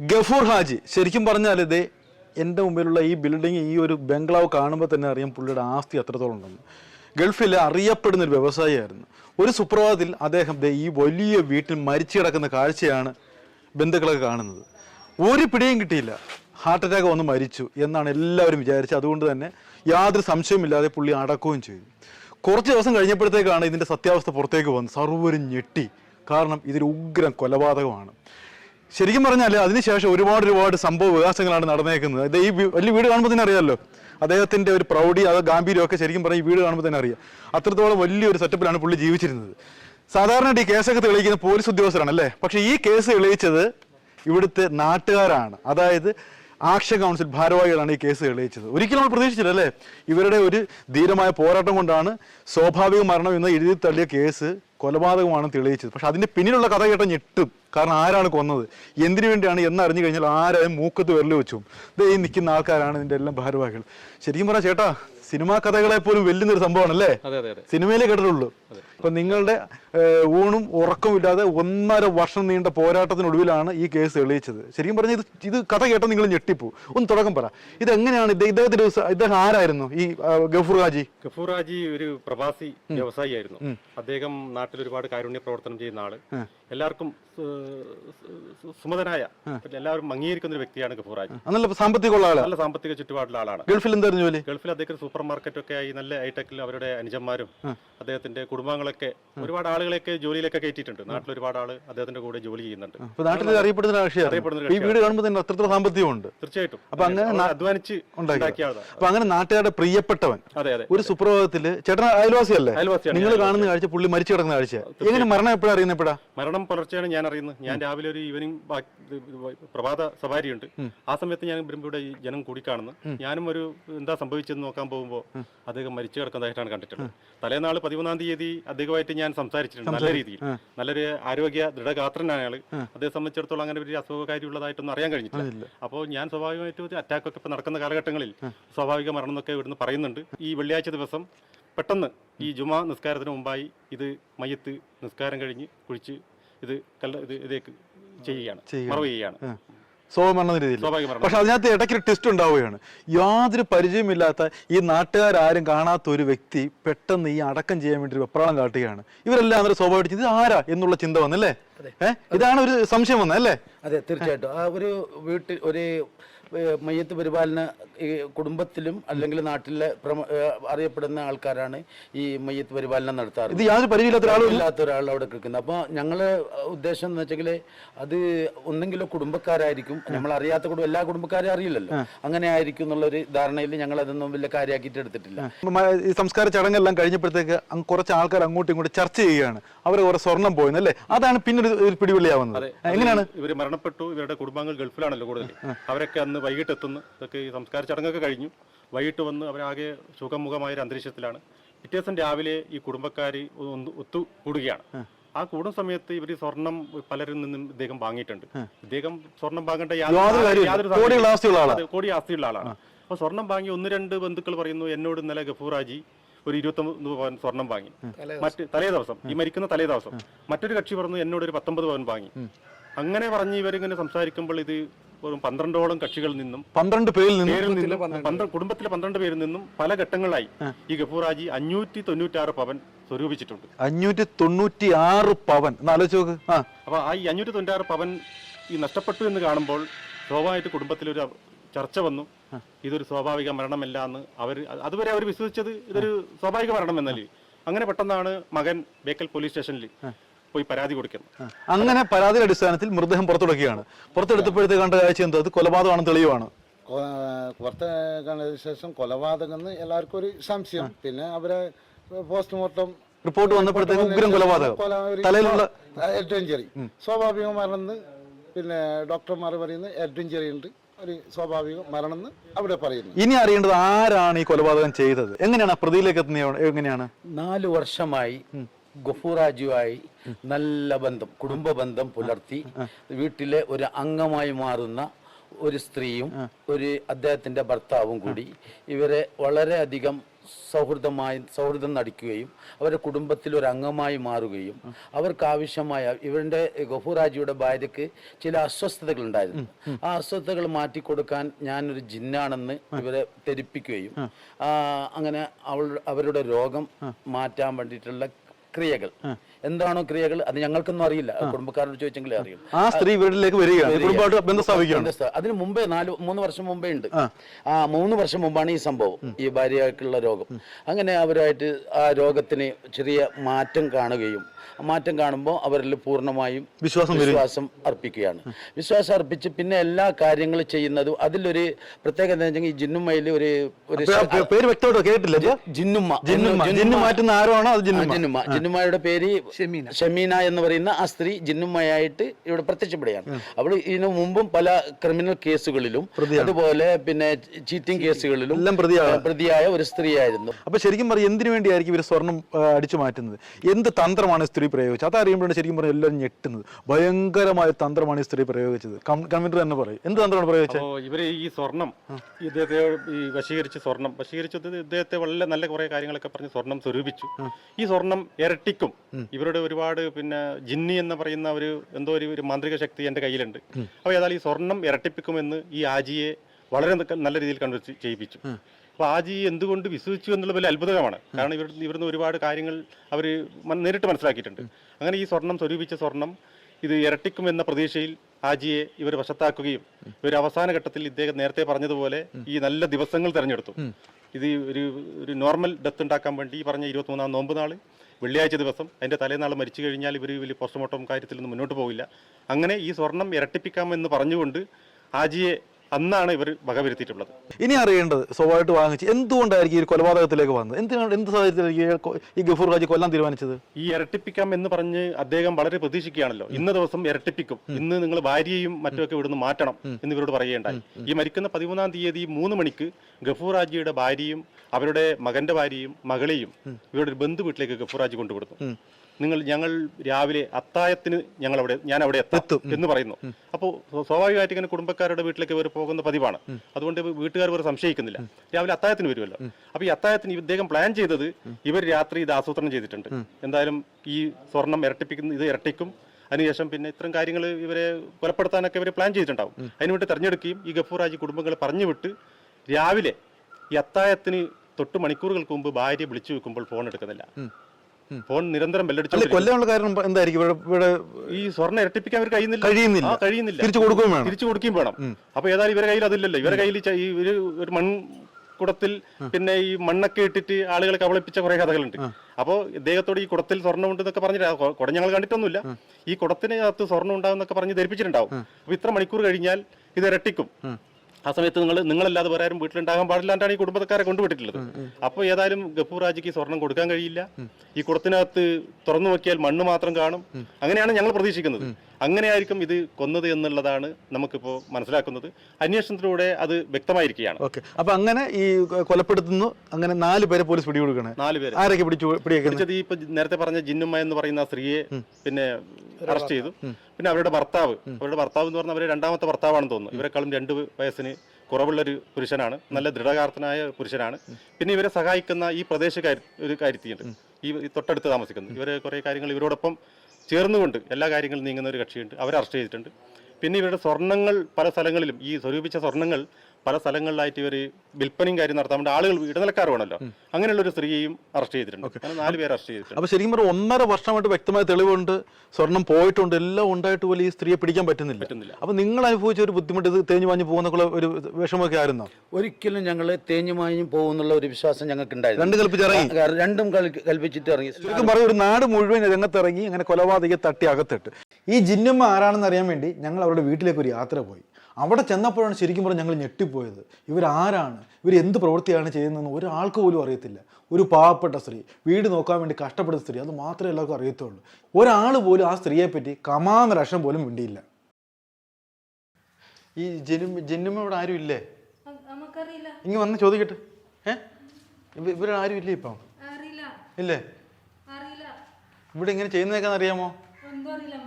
ഗഫൂർ ഹാജി ശരിക്കും പറഞ്ഞാൽ ഇതേ എന്റെ മുമ്പിലുള്ള ഈ ബിൽഡിംഗ് ഈ ഒരു ബംഗ്ലാവ് കാണുമ്പോൾ തന്നെ അറിയാം പുള്ളിയുടെ ആസ്തി അത്രത്തോളം ഉണ്ടെന്ന്. ഗൾഫിൽ അറിയപ്പെടുന്ന ഒരു വ്യവസായിയായിരുന്നു. ഒരു സുപ്രഭാതത്തിൽ അദ്ദേഹം ഈ വലിയ വീട്ടിൽ മരിച്ചു കിടക്കുന്ന കാഴ്ചയാണ് ബന്ധുക്കളൊക്കെ കാണുന്നത്. ഒരു പിടിയും കിട്ടിയില്ല. ഹാർട്ട് അറ്റാക്ക് വന്ന് മരിച്ചു എന്നാണ് എല്ലാവരും വിചാരിച്ചത്. അതുകൊണ്ട് തന്നെ യാതൊരു സംശയമില്ലാതെ പുള്ളി അടക്കുകയും ചെയ്തു. കുറച്ച് ദിവസം കഴിഞ്ഞപ്പോഴത്തേക്കാണ് ഇതിന്റെ സത്യാവസ്ഥ പുറത്തേക്ക് വന്നത്. സർവരും ഞെട്ടി. കാരണം ഇതൊരു ഉഗ്രം കൊലപാതകമാണ്. ശരിക്കും പറഞ്ഞാൽ അതിനുശേഷം ഒരുപാട് ഒരുപാട് സംഭവ വികാസങ്ങളാണ് നടന്നേക്കുന്നത്. ഇത് ഈ വലിയ വീട് കാണുമ്പോൾ തന്നെ അറിയാമല്ലോ അദ്ദേഹത്തിന്റെ ഒരു പ്രൗഢി അത് ഗാംഭീര്യം ഒക്കെ ശരിക്കും പറഞ്ഞാൽ ഈ വീട് കാണുമ്പോൾ തന്നെ അറിയാം. അത്രത്തോളം വലിയൊരു സെറ്റപ്പിലാണ് പുള്ളി ജീവിച്ചിരുന്നത്. സാധാരണ ഈ കേസൊക്കെ തെളിയിക്കുന്ന പോലീസ് ഉദ്യോഗസ്ഥരാണ് അല്ലേ? പക്ഷേ ഈ കേസ് തെളിയിച്ചത് ഇവിടുത്തെ നാട്ടുകാരാണ്. അതായത് ആക്ഷൻ കൗൺസിൽ ഭാരവാഹികളാണ് ഈ കേസ് തെളിയിച്ചത്. ഒരിക്കലും നമ്മൾ പ്രതീക്ഷിച്ചില്ല അല്ലേ? ഇവരുടെ ഒരു ധീരമായ പോരാട്ടം കൊണ്ടാണ് സ്വാഭാവിക മരണം എന്ന് എഴുതി തള്ളിയ കേസ് കൊലപാതകമാണ് തെളിയിച്ചത്. പക്ഷെ അതിന്റെ പിന്നിലുള്ള കഥ കേട്ട ഞെട്ടും. കാരണം ആരാണ് കൊന്നത്? എന്തിനു വേണ്ടിയാണ് എന്ന് അറിഞ്ഞു കഴിഞ്ഞാൽ ആരായും മൂക്കത്ത് വിരൽ വെച്ചു? ഈ നിൽക്കുന്ന ആൾക്കാരാണ് ഇതിന്റെ എല്ലാം ഭാരവാഹികൾ. ശരിക്കും പറഞ്ഞാൽ ചേട്ടാ സിനിമാ കഥകളെ പോലും വെല്ലുന്നൊരു സംഭവമാണ് അല്ലേ അതെ അതെ അതെ. സിനിമയിലേ കേട്ടിട്ടുള്ളൂ. അപ്പൊ നിങ്ങളുടെ ഊണും ഉറക്കവും ഇല്ലാതെ ഒന്നര വർഷം നീണ്ട പോരാട്ടത്തിനൊടുവിലാണ് ഈ കേസ് തെളിയിച്ചത്. ശരിക്കും പറഞ്ഞ ഇത് ഇത് കഥ കേട്ട നിങ്ങൾ ഞെട്ടിപ്പോ. ഒന്ന് തുടക്കം പറ. ഇത് എങ്ങനെയാണ് ഇദ്ദേഹത്തിന്റെ ഒരു ഇദ്ദേഹം ആരായിരുന്നു? ഈ ഗഫൂർ ഹാജി ഗഫൂർ ഹാജി ഒരു പ്രവാസി വ്യവസായിയായിരുന്നു. അദ്ദേഹം നാട്ടിൽ ഒരുപാട് കാരുണ്യ പ്രവർത്തനം ചെയ്യുന്ന ആൾ. എല്ലാവർക്കും സുമതനായ എല്ലാവരും അംഗീകരിക്കുന്ന ഒരു വ്യക്തിയാണ് ഗഫൂറാജ് നല്ല സാമ്പത്തിക സാമ്പത്തികമുള്ള ആളാ. നല്ല സാമ്പത്തിക ചുറ്റുപാടുള്ള ആളാണ്. ഗൾഫിൽ എന്തായിരുന്നു ജോലി? ഗൾഫിൽ അദ്ദേഹത്തിന് സൂപ്പർ മാർക്കറ്റ് ഒക്കെ ആയി നല്ല ഹൈടെക്കിൽ അവരുടെ അനുജന്മാരും അദ്ദേഹത്തിന്റെ കുടുംബങ്ങളൊക്കെ ഒരുപാട് ആളുകളൊക്കെ ജോലിയിലൊക്കെ കയറ്റിയിട്ടുണ്ട്. നാട്ടിൽ ഒരുപാട് ആൾ അദ്ദേഹത്തിന്റെ കൂടെ ജോലി ചെയ്യുന്നുണ്ട്. നാട്ടിൽ അറിയപ്പെടുന്ന അറിയപ്പെടുന്ന ഈ വീട് കാണുമ്പോൾ തന്നെ അത്രത്തോളം സാമ്പത്തികമുണ്ട്. തീർച്ചയായിട്ടും. അപ്പൊ അങ്ങനെ അധ്വാനിച്ച് ഉണ്ടാക്കിയ അപ്പൊ അങ്ങനെ നാട്ടുകാരുടെ പ്രിയപ്പെട്ടവൻ അതെ അതെ ഒരു സുപ്രഭാതത്തിൽ ചേട്ടൻ അയൽവാസിയല്ലേ? അയൽവാസിയാണ് നിങ്ങൾ കാണുന്ന കാഴ്ച പുള്ളി മരിച്ചു കിടക്കുന്ന കാഴ്ച എങ്ങനെ മരണം എപ്പോഴാണ് അറിയുന്ന എപ്പോഴാ? മരണം പുലർച്ചെയാണ് ഞാൻ അറിയുന്നത് ഞാൻ രാവിലെ ഒരു ഈവനിങ് പ്രഭാത സവാരിയുണ്ട്. ആ സമയത്ത് ഞാൻ ഇവിടെ ഈ ജനം കൂടിക്കാണുന്നു ഞാനും ഒരു എന്താ സംഭവിച്ചെന്ന് നോക്കാൻ പോകുമ്പോൾ അദ്ദേഹം മരിച്ചു കിടക്കുന്നതായിട്ടാണ് കണ്ടിട്ടുള്ളത്. തലേനാൾ പതിമൂന്നാം തീയതി അദ്ദേഹമായിട്ട് ഞാൻ സംസാരിച്ചിട്ടുണ്ട് നല്ല രീതിയിൽ. നല്ലൊരു ആരോഗ്യ ദൃഢഗാത്രനാണ് അയാൾ അദ്ദേഹം സംബന്ധിച്ചിടത്തോളം അങ്ങനെ ഒരു അസുഖകാരിയുള്ളതായിട്ടൊന്നും അറിയാൻ കഴിഞ്ഞിട്ടില്ല. അപ്പോൾ ഞാൻ സ്വാഭാവികമായിട്ടും ഒരു അറ്റാക്ക് ഒക്കെ ഇപ്പൊ നടക്കുന്ന കാലഘട്ടങ്ങളിൽ സ്വാഭാവിക മരണം എന്നൊക്കെ ഇവിടുന്ന് പറയുന്നുണ്ട്. ഈ വെള്ളിയാഴ്ച ദിവസം പെട്ടെന്ന് ഈ ജുമാ നിസ്കാരത്തിന് മുമ്പായി ഇത് മയ്യത്ത് നിസ്കാരം കഴിഞ്ഞ് കുഴിച്ച് ഇത് കല്ല ഇത് ഇതേക്ക് ചെയ്യുകയാണ് മറവ് ചെയ്യുകയാണ്. രീതിയിൽ. പക്ഷെ അതിനകത്ത് ഇടയ്ക്ക് ഒരു ടെസ്റ്റ് ഉണ്ടാവുകയാണ്. യാതൊരു പരിചയമില്ലാത്ത ഈ നാട്ടുകാരും കാണാത്ത ഒരു വ്യക്തി പെട്ടെന്ന് ഈ അടക്കം ചെയ്യാൻ വേണ്ടി ഒരു വെപ്രാളം കാട്ടുകയാണ്. ഇവരെല്ലാം അന്നേരം സ്വാഭാവിക ഇത് ആരാ എന്നുള്ള ചിന്ത വന്നല്ലേ? ഇതാണ് ഒരു സംശയം വന്നത് അല്ലേ? അതെ തീർച്ചയായിട്ടും. ആ ഒരു വീട്ടിൽ ഒരു മയ്യത്ത് പരിപാലന കുടുംബത്തിലും അല്ലെങ്കിൽ നാട്ടിലെ അറിയപ്പെടുന്ന ആൾക്കാരാണ് ഈ മയ്യത്ത് പരിപാലനം നടത്താറ്. ഇത് യാതൊരു പരിചയമില്ലാത്ത ഒരാളും ഇല്ലാത്ത ഒരാൾ അവിടെ നിൽക്കുന്നത് അപ്പോൾ ഞങ്ങളെ ഉദ്ദേശം എന്ന് വെച്ചെങ്കിൽ അത് ഒന്നെങ്കിലും കുടുംബക്കാരായിരിക്കും. നമ്മൾ അറിയാത്ത കുടുംബം എല്ലാ കുടുംബക്കാരെയും അറിയില്ലല്ലോ. അങ്ങനെ ആയിരിക്കും എന്നുള്ള ഒരു ധാരണയിൽ ഞങ്ങൾ അതൊന്നും വലിയ കാര്യമാക്കിയിട്ട് എടുത്തിട്ടില്ല. ഈ സംസ്കാര ചടങ്ങെല്ലാം കഴിഞ്ഞപ്പോഴത്തേക്ക് കുറച്ച് ആൾക്കാർ അങ്ങോട്ടും ഇങ്ങോട്ടും ചർച്ച ചെയ്യുകയാണ്. അവർ കുറെ സ്വർണം പോയെന്നല്ലേ? അതാണ് പിന്നെ ഒരു- ഒരു പിടിവള്ളിയാവുന്നത് എങ്ങനെയാണ്? ഇവർ മരണപ്പെട്ടു. ഇവരുടെ കുടുംബങ്ങൾ ഗൾഫിലാണല്ലോ കൂടുതൽ അവരൊക്കെ അന്ന് വൈകിട്ട് എത്തുന്നു ഇതൊക്കെ ഈ സംസ്കാര ചടങ്ങൊക്കെ കഴിഞ്ഞു. വൈകിട്ട് വന്ന് അവരാകെ സുഖമുഖമായ ഒരു അന്തരീക്ഷത്തിലാണ്. പിറ്റേ ദിവസം രാവിലെ ഈ കുടുംബക്കാർ ഒന്ന് ഒത്തുകൂടുകയാണ് ആ. കൂടുന്ന സമയത്ത് ഇവർ സ്വർണം പലരിൽ നിന്നും ഇദ്ദേഹം വാങ്ങിയിട്ടുണ്ട്. ഇദ്ദേഹം സ്വർണം വാങ്ങേണ്ട യാതൊരു കോടി ആസ്തിയുള്ള ആളാണ്. അപ്പൊ സ്വർണം വാങ്ങി ഒന്ന് രണ്ട് ബന്ധുക്കൾ പറയുന്നു എന്നോട് ഇന്നലെ ഗഫൂറാജി ഒരു ഇരുപത്തൊന്ന് പവൻ സ്വർണം വാങ്ങി. മറ്റ് തലേ ദിവസം ഈ മരിക്കുന്ന തലേ ദിവസം മറ്റൊരു കക്ഷി പറഞ്ഞു എന്നോട് ഒരു പത്തൊമ്പത് പവൻ വാങ്ങി. അങ്ങനെ പറഞ്ഞ് ഇവരിങ്ങനെ സംസാരിക്കുമ്പോൾ ഇത് ഒരു പന്ത്രണ്ടോളം കക്ഷികളിൽ നിന്നും പന്ത്രണ്ട് പേരിൽ നിന്നും പന്ത്രണ്ട് കുടുംബത്തിലെ പന്ത്രണ്ട് പേരിൽ നിന്നും പല ഘട്ടങ്ങളായി ഈ ഗഫൂറാജി അഞ്ഞൂറ്റി തൊണ്ണൂറ്റാറ് പവൻ സ്വരൂപിച്ചിട്ടുണ്ട്. അഞ്ഞൂറ്റി തൊണ്ണൂറ്റി ആറ് പവൻ എന്നാലോചിച്ച് നോക്ക്. ആ. അപ്പൊ ആ ഈ അഞ്ഞൂറ്റി തൊണ്ണൂറ്റാറ് പവൻ ഈ നഷ്ടപ്പെട്ടു എന്ന് കാണുമ്പോൾ സ്വാഭാവികമായിട്ട് കുടുംബത്തിലൊരു ചർച്ച വന്നു. ഇതൊരു സ്വാഭാവിക മരണമല്ല എന്ന് അവർ അതുവരെ അവർ വിശ്വസിച്ചത് ഇതൊരു സ്വാഭാവിക മരണം എന്നല്ലേ? അങ്ങനെ പെട്ടെന്നാണ് മകൻ ബേക്കൽ പോലീസ് സ്റ്റേഷനിൽ പോയി പരാതി കൊടുക്കുന്നത് അങ്ങനെ പരാതിയുടെ അടിസ്ഥാനത്തിൽ മൃതദേഹം പുറത്തെടുക്കുകയാണ്. പുറത്തെടുത്തപ്പോഴത്തെ കണ്ട കാഴ്ച എന്തോ? അത് കൊലപാതകമാണെന്ന് തെളിയുവാണ്. കൊ- പുറത്ത് കണ്ടതിന് ശേഷം കൊലപാതകം എന്ന് എല്ലാവർക്കും ഒരു സംശയം. പിന്നെ അവരെ പോസ്റ്റ്മോർട്ടം റിപ്പോർട്ട് വന്നപ്പോഴത്തേക്ക് ഉഗ്രം കൊലപാതകം. തലയിലുള്ള സ്വാഭാവിക മരണം പിന്നെ ഡോക്ടർമാർ പറയുന്നത് ഏറ്റവും ചെറിയ ഉണ്ട്. ഒരു സ്വാഭാവിക മരണം എന്ന് അവിടെ പറയുന്നു. ഇനി അറിയേണ്ടത് ആരാണ് ഈ കൊലപാതകം ചെയ്തത്? എങ്ങനെയാണ് പ്രതിയിലേക്ക് എത്തുന്ന എങ്ങനെയാണ്? നാലു വർഷമായി ഗഫൂറാജുവായി നല്ല ബന്ധം കുടുംബ ബന്ധം പുലർത്തി വീട്ടിലെ ഒരു അംഗമായി മാറുന്ന ഒരു സ്ത്രീയും ഒരു അദ്ദേഹത്തിന്റെ ഭർത്താവും കൂടി ഇവരെ വളരെയധികം സൗഹൃദമായി സൗഹൃദം നടിക്കുകയും അവരുടെ കുടുംബത്തിൽ ഒരു അംഗമായി മാറുകയും അവർക്ക് ആവശ്യമായ ഇവരുടെ ഗഫൂറാജിയുടെ ഭാര്യയ്ക്ക് ചില അസ്വസ്ഥതകൾ ഉണ്ടായിരുന്നു ആ അസ്വസ്ഥതകൾ മാറ്റി മാറ്റിക്കൊടുക്കാൻ ഞാനൊരു ജിന്നാണെന്ന് ഇവരെ ധരിപ്പിക്കുകയും അങ്ങനെ അവൾ അവരുടെ രോഗം മാറ്റാൻ വേണ്ടിയിട്ടുള്ള ക്രിയകൾ. എന്താണോ ക്രിയകൾ? അത് ഞങ്ങൾക്കൊന്നും അറിയില്ല. കുടുംബക്കാരോട് ചോദിച്ചെങ്കിലേ അറിയും ആ സ്ത്രീ വീട്ടിലേക്ക് വരികയാണ് അതിന് മുമ്പേ നാല് മൂന്ന് വർഷം മുമ്പേ ഉണ്ട്. ആ. മൂന്ന് വർഷം മുമ്പാണ് ഈ സംഭവം. ഈ ഭാര്യയ്ക്കുള്ള രോഗം. അങ്ങനെ അവരായിട്ട് ആ രോഗത്തിന് ചെറിയ മാറ്റം കാണുകയും മാറ്റം കാണുമ്പോൾ അവരിൽ പൂർണമായും വിശ്വാസം വിശ്വാസം അർപ്പിക്കുകയാണ്. വിശ്വാസം അർപ്പിച്ച് പിന്നെ എല്ലാ കാര്യങ്ങളും ചെയ്യുന്നതും അതിലൊരു പ്രത്യേകത എന്താ വെച്ചാൽ ഈ ജിന്നുമ്മയിൽ ഒരു ഒരു പേര് വ്യക്തമായിട്ട് കേട്ടില്ല? ജിന്നുമ്മ. ജിന്നു മാറ്റുന്ന ആരോ ആണോ അത് ജിന്നുമ്മ? ജിന്നുമ്മ. ജിന്നുമ്മയുടെ പേര് ഷമീന. എന്ന് പറയുന്ന ആ സ്ത്രീ ജിന്നുമ്മയായിട്ട് ഇവിടെ പ്രത്യക്ഷപ്പെടുകയാണ്. അവൾ ഇതിനു മുമ്പും പല ക്രിമിനൽ കേസുകളിലും അതുപോലെ പിന്നെ ചീറ്റിംഗ് കേസുകളിലും എല്ലാം പ്രതിയായ ഒരു സ്ത്രീയായിരുന്നു. അപ്പൊ ശരിക്കും പറയും എന്തിനു വേണ്ടിയായിരിക്കും ഇവർ സ്വർണം അടിച്ചു മാറ്റുന്നത്? എന്ത് തന്ത്രമാണ് സ്ത്രീ പ്രയോഗിച്ചത് അതറിയുമ്പോഴാണ് ശരിക്കും പറഞ്ഞാൽ എല്ലാവരും ഞെട്ടുന്നത്. ഭയങ്കരമായ തന്ത്രമാണ് ഈ സ്ത്രീ പ്രയോഗിച്ചത്. കൺവീനർ തന്നെ പറയും. എന്ത് തന്ത്രമാണ് പ്രയോഗിച്ചത് ഇവർ ഇവർ ഈ സ്വർണം ഇദ്ദേഹത്തെ ഈ വശീകരിച്ച് സ്വർണം വശീകരിച്ചത് ഇദ്ദേഹത്തെ വളരെ നല്ല കുറെ കാര്യങ്ങളൊക്കെ പറഞ്ഞ് സ്വർണം സ്വരൂപിച്ചു. ഈ സ്വർണം ഇരട്ടിക്കും. ഇവരുടെ ഒരുപാട് പിന്നെ ജിന്നി എന്ന് പറയുന്ന ഒരു എന്തോ ഒരു ഒരു മാന്ത്രിക ശക്തി എന്റെ കയ്യിലുണ്ട്. അപ്പോൾ ഏതായാലും ഈ സ്വർണം ഇരട്ടിപ്പിക്കുമെന്ന് ഈ ആജിയെ വളരെ നല്ല രീതിയിൽ കണ്ടു ചെയ്യിപ്പിച്ചു. അപ്പോൾ ആജി എന്തുകൊണ്ട് വിശ്വസിച്ചു എന്നുള്ള വലിയ അത്ഭുതകമാണ് കാരണം ഇവർ ഇവിടുന്ന് ഒരുപാട് കാര്യങ്ങൾ അവർ നേരിട്ട് മനസ്സിലാക്കിയിട്ടുണ്ട്. അങ്ങനെ ഈ സ്വർണം സ്വരൂപിച്ച സ്വർണം ഇത് ഇരട്ടിക്കും എന്ന പ്രതീക്ഷയിൽ ഹാജിയെ ഇവർ വശത്താക്കുകയും ഇവർ അവസാന ഘട്ടത്തിൽ ഇദ്ദേഹം നേരത്തെ പറഞ്ഞതുപോലെ ഈ നല്ല ദിവസങ്ങൾ തിരഞ്ഞെടുത്തു. ഇത് ഒരു ഒരു നോർമൽ ഡെത്ത് ഉണ്ടാക്കാൻ വേണ്ടി ഈ പറഞ്ഞ ഇരുപത്തിമൂന്നാം നോമ്പ് നാൾ വെള്ളിയാഴ്ച ദിവസം അതിന്റെ തലേനാൾ മരിച്ചു കഴിഞ്ഞാൽ ഇവർ വലിയ പോസ്റ്റ്മോർട്ടം കാര്യത്തിലൊന്നും മുന്നോട്ട് പോകില്ല അങ്ങനെ ഈ സ്വർണം ഇരട്ടിപ്പിക്കാമെന്ന് പറഞ്ഞുകൊണ്ട് ആജിയെ അന്നാണ് ഇവർ വകവരുത്തിയിട്ടുള്ളത്. ഇനി അറിയേണ്ടത് സ്വഭാവമായിട്ട് വാങ്ങിച്ച് എന്തുകൊണ്ടായിരിക്കും ഈ കൊലപാതകത്തിലേക്ക് വന്നത്? എന്തിനാണ് എന്ത് സാഹചര്യത്തിലായിരിക്കും ഈ ഗഫൂർ കൊല്ലാൻ തീരുമാനിച്ചത്? ഈ ഇരട്ടിപ്പിക്കാം എന്ന് പറഞ്ഞ് അദ്ദേഹം വളരെ പ്രതീക്ഷിക്കുകയാണല്ലോ. ഇന്ന ദിവസം ഇരട്ടിപ്പിക്കും. ഇന്ന് നിങ്ങൾ ഭാര്യയും മറ്റുമൊക്കെ ഇവിടുന്ന് മാറ്റണം എന്ന് ഇവരോട് പറയുകയുണ്ടായി. ഈ മരിക്കുന്ന പതിമൂന്നാം തീയതി മൂന്ന് മണിക്ക് ഗഫൂർ ഹാജിയുടെ ഭാര്യയും അവരുടെ മകന്റെ ഭാര്യയും മകളെയും ഇവരുടെ ഒരു ബന്ധു വീട്ടിലേക്ക് ഗഫൂർ ഹാജി കൊണ്ടുവിടുന്നു. നിങ്ങൾ ഞങ്ങൾ രാവിലെ അത്തായത്തിന് ഞങ്ങൾ അവിടെ ഞാൻ അവിടെ എത്തും എന്ന് പറയുന്നു. അപ്പോൾ സ്വാഭാവികമായിട്ട് ഇങ്ങനെ കുടുംബക്കാരുടെ വീട്ടിലേക്ക് ഇവർ പോകുന്ന പതിവാണ്. അതുകൊണ്ട് വീട്ടുകാർ ഇവർ സംശയിക്കുന്നില്ല. രാവിലെ അത്തായത്തിന് വരുമല്ലോ. അപ്പൊ ഈ അത്തായത്തിന് ഇദ്ദേഹം പ്ലാൻ ചെയ്തത് ഇവർ രാത്രി ഇത് ആസൂത്രണം ചെയ്തിട്ടുണ്ട്. എന്തായാലും ഈ സ്വർണം ഇരട്ടിപ്പിക്കുന്ന ഇത് ഇരട്ടിക്കും. അതിനുശേഷം പിന്നെ ഇത്തരം കാര്യങ്ങൾ ഇവരെ കൊലപ്പെടുത്താനൊക്കെ ഇവർ പ്ലാൻ ചെയ്തിട്ടുണ്ടാവും. അതിനുവേണ്ടി തെരഞ്ഞെടുക്കുകയും ഈ ഗഫൂറാജി കുടുംബങ്ങളെ പറഞ്ഞു വിട്ട് രാവിലെ ഈ അത്തായത്തിന് തൊട്ട് മണിക്കൂറുകൾക്ക് മുമ്പ് ഭാര്യ വിളിച്ചു വെക്കുമ്പോൾ ഫോൺ എടുക്കുന്നില്ല. ഫോൺ നിരന്തരം ബെല്ലടിച്ചു കൊല്ലാനുള്ള കാരണം എന്തായിരിക്കും? ഇവിടെ ഈ സ്വർണം ഇരട്ടിപ്പിക്കാൻ അവർ കഴിയുന്നില്ല. കഴിയുന്നില്ല. കഴിയുന്നില്ല. തിരിച്ചു കൊടുക്കുകയും വേണം. തിരിച്ചു കൊടുക്കുകയും വേണം. അപ്പൊ ഏതായാലും ഇവരുടെ കയ്യിൽ അതില്ലല്ലോ. ഇവരുടെ കയ്യിൽ ഈ ഒരു മൺ കുടത്തിൽ പിന്നെ ഈ മണ്ണൊക്കെ ഇട്ടിട്ട് ആളുകളെ കബളിപ്പിച്ച കുറെ കഥകളുണ്ട്. അപ്പോൾ ഇദ്ദേഹത്തോട് ഈ കുടത്തിൽ സ്വർണം ഉണ്ട് എന്നൊക്കെ പറഞ്ഞിട്ട് കുട ഞങ്ങൾ കണ്ടിട്ടൊന്നുമില്ല ഈ കുടത്തിനകത്ത് സ്വർണം ഉണ്ടാവും എന്നൊക്കെ പറഞ്ഞ് ധരിപ്പിച്ചിട്ടുണ്ടാവും. അപ്പൊ ഇത്ര മണിക്കൂർ കഴിഞ്ഞാൽ ഇത് ഇരട്ടിക്കും. ആ സമയത്ത് നിങ്ങൾ നിങ്ങളല്ലാതെ വേറെ ആരും വീട്ടിലുണ്ടാകാൻ പാടില്ലാണ്ടാണ് ഈ കുടുംബക്കാരെ കൊണ്ടുവിട്ടിട്ടുള്ളത്. അപ്പോൾ ഏതായാലും ഗഫൂർ രാജിക്ക് സ്വർണം കൊടുക്കാൻ കഴിയില്ല. ഈ കുടത്തിനകത്ത് തുറന്നു നോക്കിയാൽ മണ്ണ് മാത്രം കാണും. അങ്ങനെയാണ് ഞങ്ങൾ പ്രതീക്ഷിക്കുന്നത്. അങ്ങനെയായിരിക്കും ഇത് കൊന്നത് എന്നുള്ളതാണ് നമുക്കിപ്പോൾ മനസ്സിലാക്കുന്നത്. അന്വേഷണത്തിലൂടെ അത് വ്യക്തമായിരിക്കുകയാണ്. ഓക്കെ. അപ്പൊ അങ്ങനെ ഈ കൊലപ്പെടുത്തുന്നു. അങ്ങനെ നാല് പേരെ പോലീസ് പിടികൊടുക്കണേ നാല് പേര്. ആരൊക്കെ പിടിച്ചു പിടിച്ചത് ഈ ഇപ്പൊ നേരത്തെ പറഞ്ഞ ജിന്നുമ്മ എന്ന് പറയുന്ന സ്ത്രീയെ പിന്നെ അറസ്റ്റ് ചെയ്തു. പിന്നെ അവരുടെ ഭർത്താവ്. അവരുടെ ഭർത്താവ് എന്ന് പറഞ്ഞാൽ അവരുടെ രണ്ടാമത്തെ ഭർത്താവാണെന്ന് തോന്നുന്നു. ഇവരെക്കാളും രണ്ട് വയസ്സിന് കുറവുള്ള ഒരു പുരുഷനാണ് നല്ല ദൃഢകാർത്തനായ പുരുഷനാണ്. പിന്നെ ഇവരെ സഹായിക്കുന്ന ഈ പ്രദേശക്കാരി ഒരു കാര്യത്തിയുണ്ട് ഈ ഈ തൊട്ടടുത്ത് താമസിക്കുന്നു. ഇവരെ കുറേ കാര്യങ്ങൾ ഇവരോടൊപ്പം ചേർന്നുകൊണ്ട് എല്ലാ കാര്യങ്ങളും നീങ്ങുന്ന ഒരു കക്ഷിയുണ്ട്. അവരെ അറസ്റ്റ് ചെയ്തിട്ടുണ്ട്. പിന്നെ ഇവരുടെ സ്വർണങ്ങൾ പല സ്ഥലങ്ങളിലും ഈ സ്വരൂപിച്ച സ്വർണങ്ങൾ പല സ്ഥലങ്ങളിലായിട്ട് ഇവർ വിൽപ്പനയും കാര്യം നടത്താൻ വേണ്ടി ആളുകൾ ഇടനിലക്കാർ വേണമല്ലോ അങ്ങനെയുള്ള ഒരു സ്ത്രീയും അറസ്റ്റ് ചെയ്തിട്ടുണ്ട് അങ്ങനെ നാല് പേരെ അറസ്റ്റ് ചെയ്തിട്ടുണ്ട്. അപ്പൊ ശരിക്കും പറഞ്ഞാൽ ഒന്നര വർഷമായിട്ട് വ്യക്തമായ തെളിവുണ്ട് സ്വർണം പോയിട്ടുണ്ട് എല്ലാം ഉണ്ടായിട്ട് പോലും ഈ സ്ത്രീയെ പിടിക്കാൻ പറ്റുന്നില്ല. പറ്റുന്നില്ല. അപ്പൊ നിങ്ങൾ അനുഭവിച്ച ഒരു ബുദ്ധിമുട്ട് ഇത് തേഞ്ഞു മാഞ്ഞു പോകുന്ന ഒരു വിഷമമൊക്കെ ആയിരുന്നു? ഒരിക്കലും ഞങ്ങൾ തേഞ്ഞു മാഞ്ഞു പോകുന്നുള്ള ഒരു വിശ്വാസം ഞങ്ങൾക്ക് രണ്ടും കൽപ്പിച്ചിറങ്ങി? ഇറങ്ങി രണ്ടും കൽപ്പിച്ചിട്ട് ഇറങ്ങി. ശരിക്കും പറയും ഒരു നാട് മുഴുവൻ രംഗത്തിറങ്ങി അങ്ങനെ കൊലപാതകയെ തട്ടി അകത്തിട്ട്. ഈ ജിന്നുമ്മ ആരാണെന്ന് അറിയാൻ വേണ്ടി ഞങ്ങൾ അവരുടെ വീട്ടിലേക്ക് ഒരു യാത്ര പോയി. അവിടെ ചെന്നപ്പോഴാണ് ശരിക്കും പറഞ്ഞ് ഞങ്ങൾ ഞെട്ടിപ്പോയത്. ഇവരാരാണ്? ഇവർ എന്ത് പ്രവൃത്തിയാണ് ചെയ്യുന്നതെന്ന് ഒരാൾക്ക് പോലും അറിയത്തില്ല. ഒരു പാവപ്പെട്ട സ്ത്രീ വീട് നോക്കാൻ വേണ്ടി കഷ്ടപ്പെടുന്ന സ്ത്രീ അത് മാത്രമേ എല്ലാവർക്കും അറിയത്തുള്ളൂ. ഒരാൾ പോലും ആ സ്ത്രീയെപ്പറ്റി കമാന്ന രക്ഷം പോലും മിണ്ടിയില്ല. ഈ ജനും ജനുമ ഇവിടെ ആരും ഇല്ലേ? ഇങ്ങ് വന്ന് ചോദിക്കട്ടെ. ഏ? ഇവർ ആരും ഇല്ലേ ഇപ്പം? ഇല്ലേ? ഇവിടെ ഇങ്ങനെ ചെയ്യുന്നതൊക്കെ അറിയാമോ?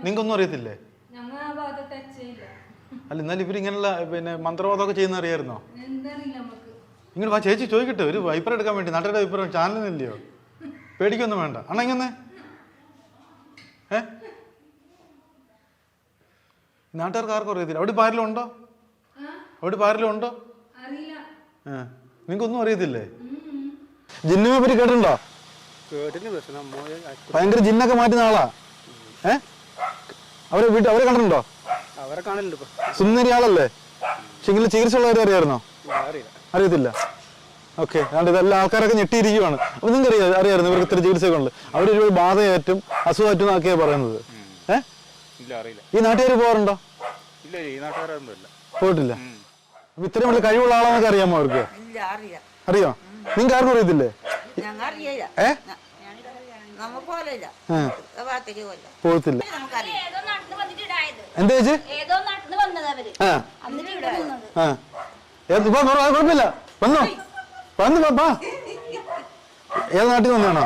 നിങ്ങൾക്കൊന്നും അറിയത്തില്ലേ ഞങ്ങൾ ആ ഭാഗത്ത് ടച്ച് ചെയ്യില്ല അല്ല എന്നാലും ഇവരിങ്ങനെയുള്ള പിന്നെ മന്ത്രവാദമൊക്കെ ചെയ്യുന്ന അറിയായിരുന്നോ ഇങ്ങനെ വാ ചേച്ചി ചോദിക്കട്ടെ ഒരു വൈപ്പർ എടുക്കാൻ വേണ്ടി. നാട്ടുകാരുടെ വൈപ്പർ ചാനലിനില്ലയോ? പേടിക്കൊന്നും വേണ്ട. അണ്ണ ഇങ്ങനെ ഏ? നാട്ടുകാർക്ക് ആർക്കും അറിയത്തില്ല. അവിടെ ആരെങ്കിലും ഉണ്ടോ അവിടെ ആരെങ്കിലും ഉണ്ടോ നിങ്ങൾക്കൊന്നും അറിയത്തില്ലേ? ജിന്നിനെ പറ്റി കേട്ടിട്ടുണ്ടോ? ഭയങ്കര ജിന്നൊക്കെ മാറ്റുന്ന ആളാ. ഏ? അവരെ വീട്ടിൽ അവരെ കണ്ടിട്ടുണ്ടോ? അവരെ കാണലുണ്ട് ഇപ്പൊ. സുന്ദരി ആളല്ലേ? പക്ഷെ ഇങ്ങനെ ചികിത്സ ഉള്ളവരെ അറിയായിരുന്നോ അറിയത്തില്ല. ഓക്കെ അതുകൊണ്ട് ഇതെല്ലാം ആൾക്കാരൊക്കെ ഞെട്ടിയിരിക്കുവാണ്. അപ്പൊ നിങ്ങൾക്ക് അറിയാം അറിയായിരുന്നു ഇവർക്ക് ഇത്ര ചികിത്സയൊക്കെ ഉണ്ട് അവർ ഒരു ബാധയേറ്റും അസുഖമായിട്ടും ആക്കിയാ പറയുന്നത്. ഇല്ല അറിയില്ല. ഈ നാട്ടുകാർ പോകാറുണ്ടോ ഇല്ല ഈ പോയിട്ടില്ല. അപ്പൊ ഇത്രയും വലിയ കഴിവുള്ള ആളാണെന്നൊക്കെ അറിയാമോ അവർക്ക്? ഇല്ല അറിയാം. അറിയോ? നിങ്ങൾക്ക് ആർക്കും അറിയത്തില്ലേ? ഞങ്ങൾ പോകത്തില്ല നമുക്കറിയാം ഏതോ നാട്ടിൽ വന്നിട്ട് ഇടായത്. എന്താ ചേച്ചി? കുഴപ്പമില്ല. വന്നോ? വന്നു പാപ്പാ ഏത് നാട്ടിൽ വന്നാണോ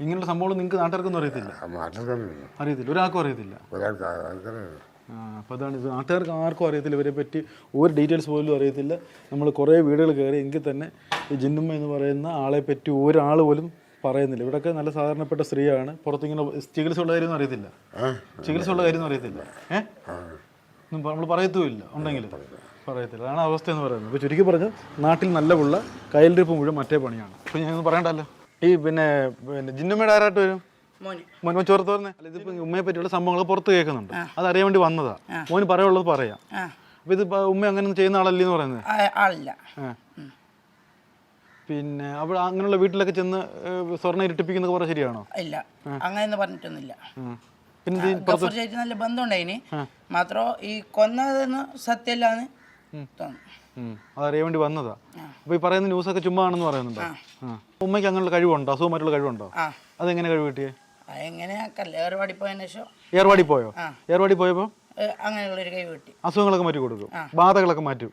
ഇങ്ങനെയുള്ള സംഭവം നിങ്ങൾക്ക് നാട്ടുകാർക്കൊന്നും അറിയത്തില്ല? അറിയത്തില്ല. ഒരാൾക്കും അറിയത്തില്ല. ഒരാൾക്ക് ആൾക്കാരെ ആ അപ്പോൾ അതാണ് ഇത്. നാട്ടുകാർക്ക് ആർക്കും അറിയത്തില്ല ഇവരെ പറ്റി. ഒരു ഡീറ്റെയിൽസ് പോലും അറിയത്തില്ല. നമ്മൾ കുറേ വീടുകൾ കയറി എങ്കിൽ തന്നെ ഈ ജിന്നുമ്മ എന്ന് പറയുന്ന ആളെ പറ്റി ഒരാൾ പോലും പറയുന്നില്ല. ഇവിടെയൊക്കെ നല്ല സാധാരണപ്പെട്ട സ്ത്രീയാണ്. പുറത്തിങ്ങനെ ചികിത്സ ഉള്ള കാര്യമൊന്നും അറിയത്തില്ല. ചികിത്സ ഉള്ള കാര്യമൊന്നും അറിയത്തില്ല. ഏഹ് നമ്മൾ പറയത്തുമില്ല. ഉണ്ടെങ്കിൽ പറയത്തില്ല. അതാണ് അവസ്ഥ എന്ന് പറയുന്നത്. അപ്പോൾ ചുരുക്കി പറഞ്ഞ് നാട്ടിൽ നല്ല പുള്ള കയ്യിലിരിപ്പ് മുഴുവൻ മറ്റേ പണിയാണ്. അപ്പോൾ ഞാൻ പറയണ്ടല്ലോ. ഈ പിന്നെ പിന്നെ ജിന്നുമ്മയുടെ ആരായിട്ട് വരും? മോൻ ചോർത്ത് പറഞ്ഞേ. അല്ല ഇതിപ്പോ ഉമ്മയെ പറ്റിയുള്ള സംഭവങ്ങൾ പുറത്ത് കേൾക്കുന്നുണ്ട്. അതറിയാൻ വേണ്ടി വന്നതാ. മോന് പറയുള്ളത് പറയാം. അപ്പൊ ഇത് ഉമ്മ അങ്ങനെ ചെയ്യുന്ന ആളല്ലേ എന്ന് പറയുന്നത്? ആളില്ല. പിന്നെ അവിടെ അങ്ങനെയുള്ള വീട്ടിലൊക്കെ ചെന്ന് സ്വർണ ഇരുട്ടിപ്പിക്കുന്ന കുറെ ശരിയാണോ? ഇല്ല. അങ്ങനെ പറഞ്ഞിട്ടൊന്നുമില്ല. പിന്നെ നല്ല ബന്ധമുണ്ടായിന്. മാത്രം ഈ കൊന്നതെന്ന് സത്യമില്ലാന്ന്. അതറിയാൻ വേണ്ടി വന്നതാ. അപ്പൊ ഈ പറയുന്ന ന്യൂസൊക്കെ ചുമ്മാ ആണെന്ന് പറയുന്നുണ്ടോ? ഉമ്മയ്ക്ക് അങ്ങനെയുള്ള കഴിവുണ്ടോ? അസുഖമായിട്ടുള്ള കഴിവുണ്ടോ? അതെങ്ങനെ കഴിവ് കിട്ടിയേ? ഏർവാടി പോയോ. ഏർവാടി പോയപ്പോ അങ്ങനെയുള്ള ഒരു കൈ കിട്ടി അസുഖങ്ങളൊക്കെ മാറ്റി കൊടുക്കും. ബാധകളൊക്കെ മാറ്റും.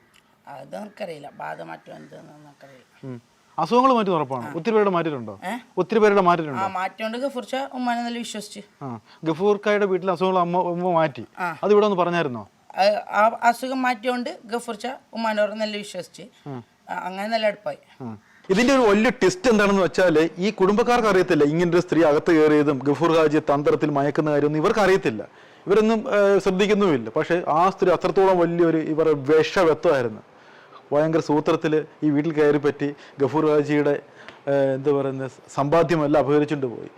അത് നമുക്കറിയില്ല ബാധ മാറ്റും എന്തെന്ന് നമുക്കറിയില്ല. ഉം. അസുഖങ്ങൾ മാറ്റി ഉറപ്പാണ്. ഒത്തിരി പേരുടെ മാറ്റിയിട്ടുണ്ടോ? ഒത്തിരി പേരുടെ മാറ്റിയിട്ടുണ്ടോ? ആ മാറ്റോണ്ട് ഗഫൂർച്ച ഉമ്മാനെ നല്ല വിശ്വസിച്ച്. ഗഫൂർക്കായുടെ വീട്ടിലെ അസുഖങ്ങൾ അമ്മ ഉമ്മ മാറ്റി. അത് ഇവിടെ ഒന്ന് പറഞ്ഞായിരുന്നോ? ആ അസുഖം മാറ്റിയോണ്ട് ഗഫൂർച്ച ഉമ്മാനോട് നല്ല വിശ്വസിച്ച്. അങ്ങനെ നല്ല അടുപ്പായി. ഇതിന്റെ ഒരു വലിയ ടെസ്റ്റ് എന്താണെന്ന് വെച്ചാൽ ഈ കുടുംബക്കാർക്ക് അറിയത്തില്ല ഇങ്ങനെ ഒരു സ്ത്രീ അകത്ത് കയറിയതും ഗഫൂർ ഹാജി തന്ത്രത്തിൽ മയക്കുന്ന കാര്യമൊന്നും ഇവർക്ക് അറിയത്തില്ല. ഇവരൊന്നും ശ്രദ്ധിക്കുന്നുമില്ല. പക്ഷേ ആ സ്ത്രീ അത്രത്തോളം വലിയൊരു ഇവരുടെ വിഷവത്വമായിരുന്നു ഭയങ്കര സൂത്രത്തിൽ ഈ വീട്ടിൽ കയറി പറ്റി ഗഫൂർ ഹാജിയുടെ എന്താ പറയുന്നത് സമ്പാദ്യമെല്ലാം അപഹരിച്ചുകൊണ്ട് പോയി.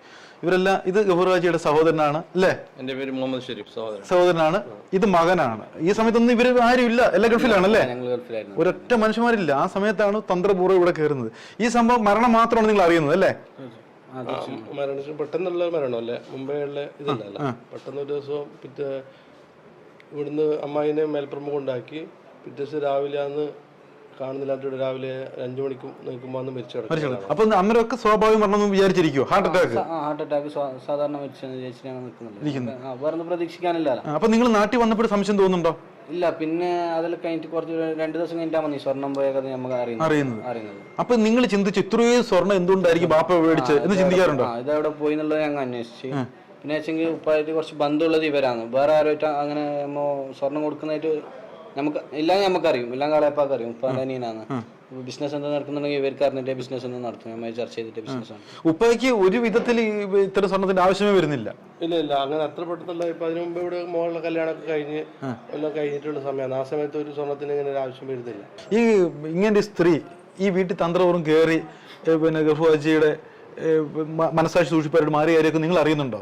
ഇവരെല്ലാം ഇത് ഗഫൂർ ഹാജിയുടെ സഹോദരനാണ് അല്ലേ? എന്റെ പേര് മുഹമ്മദ് ഷെരീഫ് സഹോദരൻ സഹോദരനാണ്. ഇത് മകനാണ്. ഈ സമയത്തൊന്നും ഇവർ ആരും ഇല്ല. എല്ലാ ഗൾഫിലാണ് അല്ലേ? ഗൾഫിലായിരുന്നു. ഒരൊറ്റ മനുഷ്യന്മാരില്ല. ആ സമയത്താണ് തന്ത്രപൂർവം ഇവിടെ കയറുന്നത്. ഈ സംഭവം മരണം മാത്രമാണ് നിങ്ങൾ അറിയുന്നത് അല്ലേ? മരണത്തിന് പെട്ടെന്നുള്ള മരണമല്ലേ? മുംബൈയുള്ള ഉള്ള ഇതല്ല പെട്ടെന്ന് ഒരു ദിവസം പിറ്റേ ഇവിടുന്ന് അമ്മായിനെ മേൽപ്പുറം കൊണ്ടാക്കി പിറ്റേ ദിവസം രാവിലെ അന്ന് കാണുന്നില്ലാത്ത രാവിലെ അഞ്ചു മണിക്ക് നിൽക്കുമ്പോൾ അന്ന് മരിച്ചു അപ്പൊ അമ്മരൊക്കെ സ്വാഭാവികം മരണം എന്ന് വിചാരിച്ചിരിക്കുവോ ഹാർട്ട് അറ്റാക്ക് ഹാർട്ട് അറ്റാക്ക് സാധാരണ മരിച്ച ചേച്ചിയാണ് നിൽക്കുന്നത് ആ, വേറെ ഒന്നും പ്രതീക്ഷിക്കാനില്ലല്ലോ അപ്പൊ നിങ്ങൾ നാട്ടിൽ വന്നപ്പോൾ സംശയം തോന്നുന്നുണ്ടോ? ഇല്ല പിന്നെ അതിൽ കഴിഞ്ഞിട്ട് കുറച്ച് രണ്ട് ദിവസം കഴിഞ്ഞാൽ മതി സ്വർണം പോയ കഥ നമുക്ക് അറിയുന്നത്. അറിയുന്നത്. അപ്പൊ നിങ്ങൾ ചിന്തിച്ചു ഇത്രയും സ്വർണം എന്തുകൊണ്ടായിരിക്കും ബാപ്പ മേടിച്ച് എന്ന് ചിന്തിക്കാറുണ്ടോ? ഇതെവിടെ പോയി എന്നുള്ളത് ഞങ്ങൾ അന്വേഷിച്ചു. പിന്നെ വെച്ചെങ്കിൽ ഉപ്പായിട്ട് കുറച്ച് ബന്ധമുള്ളത് ഇവരാണ്. വേറെ ആരുമായിട്ട് അങ്ങനെ നമ്മ സ്വർണം കൊടുക്കുന്നതായിട്ട് നമുക്ക് ഇല്ല നമുക്കറിയും. എല്ലാം കളയപ്പാക്ക് അറിയും. ഉപ്പാന്റെ അനിയനാണ് ബിസിനസ് എന്താ നടക്കുന്നുണ്ടെങ്കിൽ ഇവർക്ക് അറിഞ്ഞിട്ട് ബിസിനസ് ഒന്നും നടത്തും. നമ്മൾ ചർച്ച ചെയ്തിട്ട് ബിസിനസ് ആണ് ഉപ്പയ്ക്ക് ഒരു വിധത്തിൽ ഇത്തരം സ്വർണത്തിന്റെ ആവശ്യമേ വരുന്നില്ല. ഇല്ല ഇല്ല. അങ്ങനെ അത്ര പെട്ടെന്നുള്ള ഇപ്പൊ അതിന് മുമ്പ് ഇവിടെ മോളുടെ കല്യാണമൊക്കെ കഴിഞ്ഞ് എല്ലാം കഴിഞ്ഞിട്ടുള്ള സമയമാണ്. ആ സമയത്ത് ഒരു സ്വർണത്തിന് ഇങ്ങനെ ഒരു ആവശ്യം വരുന്നില്ല. ഈ ഇങ്ങനെ സ്ത്രീ ഈ വീട്ടിൽ തന്ത്രപൂർവം കയറി പിന്നെ ഗഫുവാജിയുടെ മനസ്സാക്ഷി സൂക്ഷിപ്പവരുടെ മാറിയ കാര്യമൊക്കെ നിങ്ങൾ അറിയുന്നുണ്ടോ?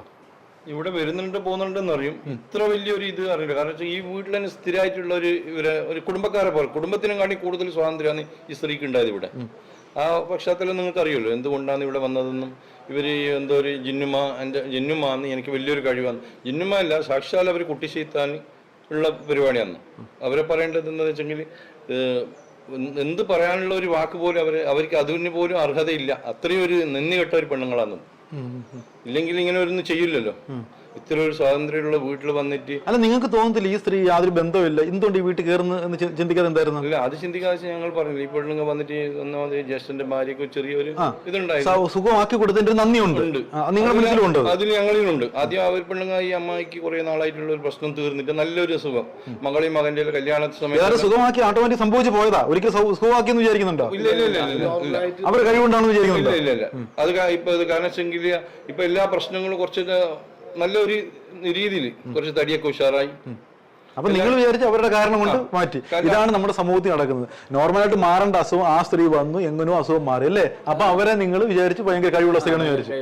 ഇവിടെ വരുന്നുണ്ട് പോകുന്നുണ്ടെന്ന് അറിയും. ഇത്ര വലിയൊരു ഇത് അറിയില്ല. കാരണം വെച്ചാൽ ഈ വീട്ടിൽ തന്നെ സ്ഥിരമായിട്ടുള്ള ഒരു ഇവരെ ഒരു കുടുംബക്കാരെ പോലെ കുടുംബത്തിനും കാണി കൂടുതൽ സ്വാതന്ത്ര്യമാണ് ഈ സ്ത്രീക്ക് ഉണ്ടായത് ഇവിടെ. ആ പശ്ചാത്തലം നിങ്ങൾക്ക് അറിയുമല്ലോ എന്തുകൊണ്ടാണ് ഇവിടെ വന്നതെന്നും. ഇവർ എന്തോ ഒരു ജിന്നുമ എന്റെ ജിന്നുമ എന്ന് എനിക്ക് വലിയൊരു കഴിവാണ്. ജിന്നുമ അല്ല സാക്ഷാൽ അവർ കുട്ടിശീത്താൻ ഉള്ള പരിപാടിയാണ്. അവരെ പറയേണ്ടത് എന്താണെന്ന് വെച്ചെങ്കിൽ എന്ത് പറയാനുള്ള ഒരു വാക്ക് പോലും അവർ അവർക്ക് അതിന് പോലും അർഹതയില്ല. അത്രയും ഒരു നിന്ദി കെട്ട ഒരു പെണ്ണുങ്ങളാണ് ഇല്ലെങ്കിൽ ഇങ്ങനെ ഒരു ചെയ്യില്ലല്ലോ. ഇത്ര ഒരു സ്വാതന്ത്ര്യമുള്ള വീട്ടിൽ വന്നിട്ട് അല്ല നിങ്ങൾക്ക് തോന്നത്തില്ല ഈ സ്ത്രീ യാതൊരു ബന്ധമില്ല എന്തുകൊണ്ട് ഈ വീട്ടിൽ കയറുന്നു എന്ന് ചി- ചിന്തിക്കാതെ എന്തായിരുന്നു? അല്ല അത് ചിന്തിക്കാതെ ഞങ്ങൾ പറഞ്ഞില്ല. ഈ പെണ്ണുങ്ങൾ വന്നിട്ട് ഒന്നാമത് ജ്യേഷ്ഠന്റെ ഭാര്യക്ക് ചെറിയൊരു ഇതുണ്ടായിരുന്നു. സ- സുഖമാക്കി കൊടുത്തതിന്റെ ഒരു നന്ദിയുണ്ട്. ഉണ്ട്. ആ, നിങ്ങളുടെ മനസ്സിലുണ്ട് അത്. അതിൽ ഞങ്ങളിലുണ്ട്. ആദ്യം അവർ പെണ്ണുങ്ങ ഈ അമ്മായിക്ക് കുറെ നാളായിട്ടുള്ള ഒരു പ്രശ്നം തീർന്നിട്ട് നല്ലൊരു സുഖം മകളെയും മകന്റെ കല്യാണ വേറെ സമയത്ത് സുഖമാക്കി ഓട്ടോമാറ്റിക് സംഭവിച്ചു പോയതാ. ഒരിക്കൽ സൗ- സുഖമാക്കി എന്ന് വിചാരിക്കുന്നുണ്ടോ? ഇല്ല ഇല്ല ഇല്ല ഇല്ല ഇല്ല. അവർ കഴിവുണ്ടാണെന്ന് ഇല്ല വിചാരിക്കുന്നുണ്ടോ ഇല്ല. ഇല്ല അത് കാ- ഇപ്പൊ കാരണം വെച്ചെങ്കിൽ ഇപ്പൊ എല്ലാ പ്രശ്നങ്ങളും കുറച്ച് നല്ലൊരു രീതിയിൽ കുറച്ച് തടിയൊക്കെ ഉഷാറായി. അപ്പൊ നിങ്ങൾ വിചാരിച്ച് അവരുടെ കാരണം കൊണ്ട് മാറ്റി. ഇതാണ് നമ്മുടെ സമൂഹത്തിൽ നടക്കുന്നത്. നോർമലായിട്ട് മാറേണ്ട അസുഖം ആ സ്ത്രീ വന്നു എങ്ങനെയോ അസുഖം മാറി അല്ലേ? അപ്പൊ അവരെ നിങ്ങൾ വിചാരിച്ച് ഭയങ്കര കഴിവുള്ള സ്ത്രീ വിചാരിച്ചു.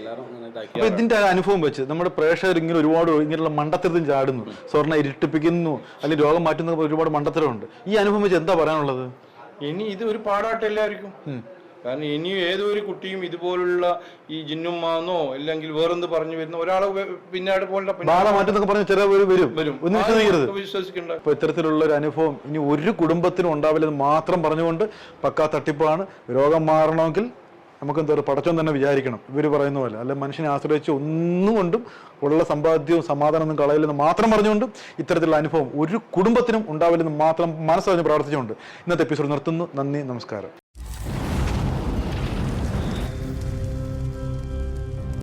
എല്ലാവരും അങ്ങനെ ഇതാക്കി അപ്പൊ ഇതിന്റെ അനുഭവം വെച്ച് നമ്മുടെ പ്രേക്ഷകർ ഇങ്ങനെ ഒരുപാട് ഇങ്ങനെയുള്ള മണ്ടത്തരത്തിൽ ചാടുന്നു. സ്വർണ ഇരുട്ടിപ്പിക്കുന്നു അല്ലെങ്കിൽ രോഗം മാറ്റുന്ന ഒരുപാട് മണ്ടത്തരമുണ്ട്. ഈ അനുഭവം വെച്ച് എന്താ പറയാനുള്ളത്? ഇനി ഇത് ഒരു പാടായിട്ട് എല്ലാവർക്കും. കാരണം ഇനി ഏതൊരു കുട്ടിയും ഇതുപോലുള്ള ഈ ജിന്നുമാന്നോ അല്ലെങ്കിൽ വേറെന്ത് പറഞ്ഞു വരുന്ന ഒരാളെ വെ- പോലുള്ള വിശ്വസിക്കണ്ട. ഇപ്പൊ ഇത്തരത്തിലുള്ള ഒരു അനുഭവം ഇനി ഒരു കുടുംബത്തിനും ഉണ്ടാവില്ലെന്ന് മാത്രം പറഞ്ഞുകൊണ്ട് പക്കാ തട്ടിപ്പാണ്. രോഗം മാറണമെങ്കിൽ നമുക്ക് എന്താ പറയുക പടച്ചോൻ തന്നെ വിചാരിക്കണം. ഇവർ പറയുന്ന പോലെ. അല്ലെ മനുഷ്യനെ ആശ്രയിച്ച് ഒന്നും കൊണ്ടും ഉള്ള സമ്പാദ്യവും സമാധാനമൊന്നും കളയില്ലെന്ന് മാത്രം പറഞ്ഞുകൊണ്ട് ഇത്തരത്തിലുള്ള അനുഭവം ഒരു കുടുംബത്തിനും ഉണ്ടാവില്ലെന്ന് മാത്രം മനസ്സറിഞ്ഞ് പ്രാർത്ഥിച്ചുകൊണ്ട് ഇന്നത്തെ എപ്പിസോഡ് നിർത്തുന്നു. നന്ദി നമസ്കാരം.